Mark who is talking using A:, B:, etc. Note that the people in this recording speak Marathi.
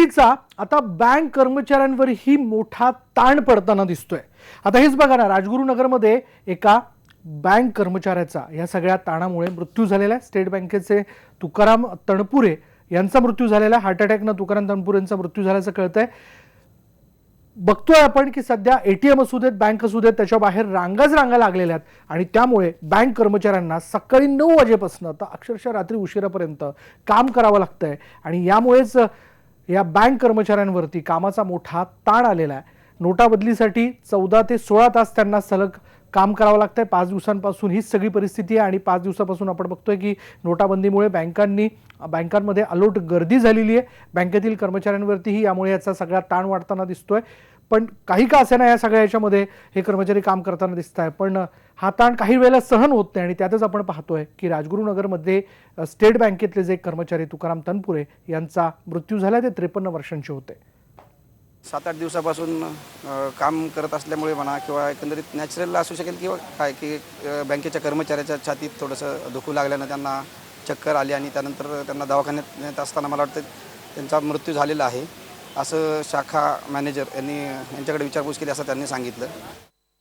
A: सुट्टीचा आता बँक कर्मचाऱ्यांवरही मोठा ताण पडताना दिसतोय. आता हेच बघा ना राजगुरुनगरमध्ये एका बँक कर्मचाऱ्याचा या सगळ्या ताणामुळे मृत्यू झालेला आहे. स्टेट बँकेचे तुकाराम तणपुरे यांचा मृत्यू झालेला आहे. हार्ट अटॅकनं तुकाराम तणपुरे यांचा मृत्यू झाल्याचं कळतंय. बघतोय आपण की सध्या एटीएम असू देत बँक असू देत त्याच्या बाहेर रांगाच रांगा लागलेल्या आहेत. आणि त्यामुळे बँक कर्मचाऱ्यांना सकाळी नऊ वाजेपासून तर अक्षरशः रात्री उशिरापर्यंत काम करावं लागतंय. आणि यामुळेच या बँक कर्मचाऱ्यांवरती कामाचा मोठा ताण आलेला आहे. नोटाबदलीसाठी चौदा ते सोळा तास त्यांना सलग काम करावं लागतंय. पाच दिवसांपासून हीच सगळी परिस्थिती आहे आणि पाच दिवसापासून आपण बघतोय की नोटाबंदीमुळे बँकांनी बँकांमध्ये अलोट गर्दी झालेली आहे. बँकेतील कर्मचाऱ्यांवरतीही यामुळे याचा सगळा ताण वाढताना दिसतोय. पण काही का असे ना या सगळ्या याच्यामध्ये हे कर्मचारी काम करताना दिसत आहे पण हा ताण काही वेळेला सहन होत नाही आणि त्यातच आपण पाहतोय की राजगुरुनगरमध्ये स्टेट बँकेतले जे कर्मचारी तुकाराम तनपुरे यांचा मृत्यू झाला ते त्रेपन्न वर्षांचे होते.
B: सात आठ दिवसापासून काम करत असल्यामुळे म्हणा किंवा एकंदरीत नॅचरल असू शकेल किंवा काय की बँकेच्या कर्मचाऱ्याच्या छातीत थोडंसं दुखू लागल्यानं त्यांना चक्कर आली आणि त्यानंतर त्यांना दवाखान्यात नेत असताना मला वाटतं त्यांचा मृत्यू झालेला आहे. असं शाखा मॅनेजर यांनी यांच्याकडे विचारपूस केली असं त्यांनी सांगितलं.